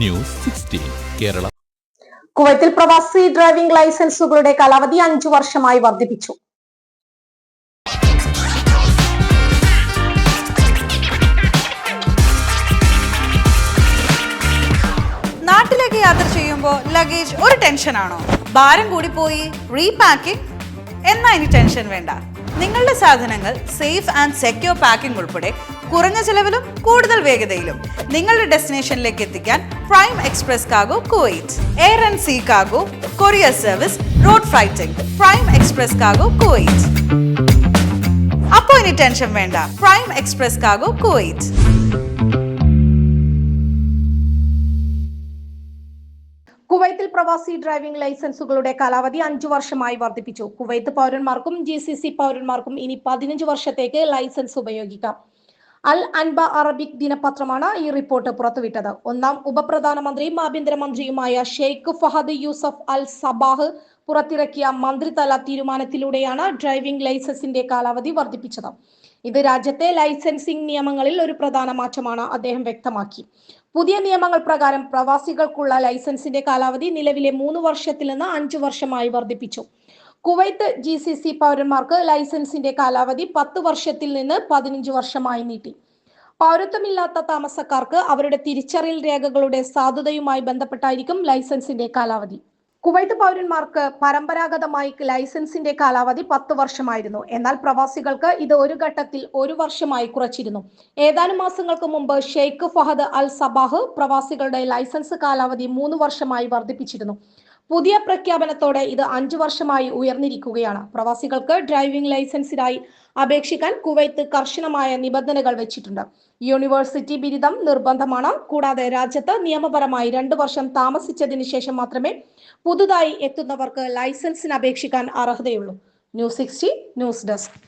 News sixteen Kerala. കുവൈത്തിൽ പ്രവാസി driving ലൈസൻസുകളുടെ കാലാവധി അഞ്ചു വർഷമായി വർദ്ധിപ്പിച്ചു. നാട്ടിലേക്ക് യാത്ര ചെയ്യുമ്പോൾ ലഗേജ് ഒരു ടെൻഷനാണോ ഭാരം കൂടി പോയി റീപാക്കിംഗ് എന്നാ ഇനി ടെൻഷൻ വേണ്ട. നിങ്ങളുടെ സാധനങ്ങൾ സേഫ് ആൻഡ് സെക്യൂർ പാക്കിംഗ് ഉൾപ്പെടെ കുറഞ്ഞ ചെലവിലും കൂടുതൽ വേഗതയിലും നിങ്ങളുടെ ഡെസ്റ്റിനേഷനിലേക്ക് എത്തിക്കാൻ prime express കാഗോ Kuwait air and see കാഗോ courier service road ഫ്ലൈറ്റിംഗ് prime express കാഗോ Kuwait. അപ്പോൾ ഇനി ടെൻഷൻ വേണ്ട പ്രൈം എക്സ്പ്രസ് കാഗോ കുവൈറ്റ്. കുവൈത്തിൽ പ്രവാസി ഡ്രൈവിംഗ് ലൈസൻസുകളുടെ കാലാവധി അഞ്ചു വർഷമായി വർദ്ധിപ്പിച്ചു. കുവൈത്ത് പൗരന്മാർക്കും ജി സി സി പൗരന്മാർക്കും ഇനി പതിനഞ്ച് വർഷത്തേക്ക് ലൈസൻസ് ഉപയോഗിക്കാം. അൽ അൻബ അറബിക് ദിനപത്രമാണ് ഈ റിപ്പോർട്ട് പുറത്തുവിട്ടത്. ഒന്നാം ഉപപ്രധാനമന്ത്രിയും ആഭ്യന്തരമന്ത്രിയുമായ Sheikh Fahad Yusuf Al Sabah പുറത്തിറക്കിയ മന്ത്രിതല തീരുമാനത്തിലൂടെയാണ് ഡ്രൈവിംഗ് ലൈസൻസിന്റെ കാലാവധി വർദ്ധിപ്പിച്ചത്. ഇത് രാജ്യത്തെ ലൈസൻസിംഗ് നിയമങ്ങളിൽ ഒരു പ്രധാന മാറ്റമാണ് അദ്ദേഹം വ്യക്തമാക്കി. പുതിയ നിയമങ്ങൾ പ്രകാരം പ്രവാസികൾക്കുള്ള ലൈസൻസിന്റെ കാലാവധി നിലവിലെ മൂന്ന് വർഷത്തിൽ നിന്ന് അഞ്ചു വർഷമായി വർദ്ധിപ്പിച്ചു. കുവൈത്ത് ജി സി സി പൗരന്മാർക്ക് ലൈസൻസിന്റെ കാലാവധി പത്ത് വർഷത്തിൽ നിന്ന് പതിനഞ്ച് വർഷമായി നീട്ടി. പൗരത്വമില്ലാത്ത താമസക്കാർക്ക് അവരുടെ തിരിച്ചറിയൽ രേഖകളുടെ സാധുതയുമായി ബന്ധപ്പെട്ടായിരിക്കും ലൈസൻസിന്റെ കാലാവധി. കുവൈത്ത് പൗരന്മാർക്ക് പരമ്പരാഗതമായി ലൈസൻസിന്റെ കാലാവധി പത്ത് വർഷമായിരുന്നു. എന്നാൽ പ്രവാസികൾക്ക് ഇത് ഒരു ഘട്ടത്തിൽ ഒരു വർഷമായി കുറച്ചിരുന്നു. ഏതാനും മാസങ്ങൾക്ക് മുമ്പ് ഷെയ്ഖ് ഫഹദ് അൽ സബാഹ് പ്രവാസികളുടെ ലൈസൻസ് കാലാവധി മൂന്ന് വർഷമായി വർദ്ധിപ്പിച്ചിരുന്നു. പുതിയ പ്രഖ്യാപനത്തോടെ ഇത് അഞ്ചു വർഷമായി ഉയർന്നിരിക്കുകയാണ്. പ്രവാസികൾക്ക് ഡ്രൈവിംഗ് ലൈസൻസിനായി അപേക്ഷിക്കാൻ കുവൈത്ത് കർശനമായ നിബന്ധനകൾ വെച്ചിട്ടുണ്ട്. യൂണിവേഴ്സിറ്റി ബിരുദം നിർബന്ധമാണ്. കൂടാതെ രാജ്യത്ത് നിയമപരമായി രണ്ടു വർഷം താമസിച്ചതിന് ശേഷം മാത്രമേ പുതുതായി എത്തുന്നവർക്ക് ലൈസൻസിന് അപേക്ഷിക്കാൻ അർഹതയുള്ളൂ. News sixty news desk.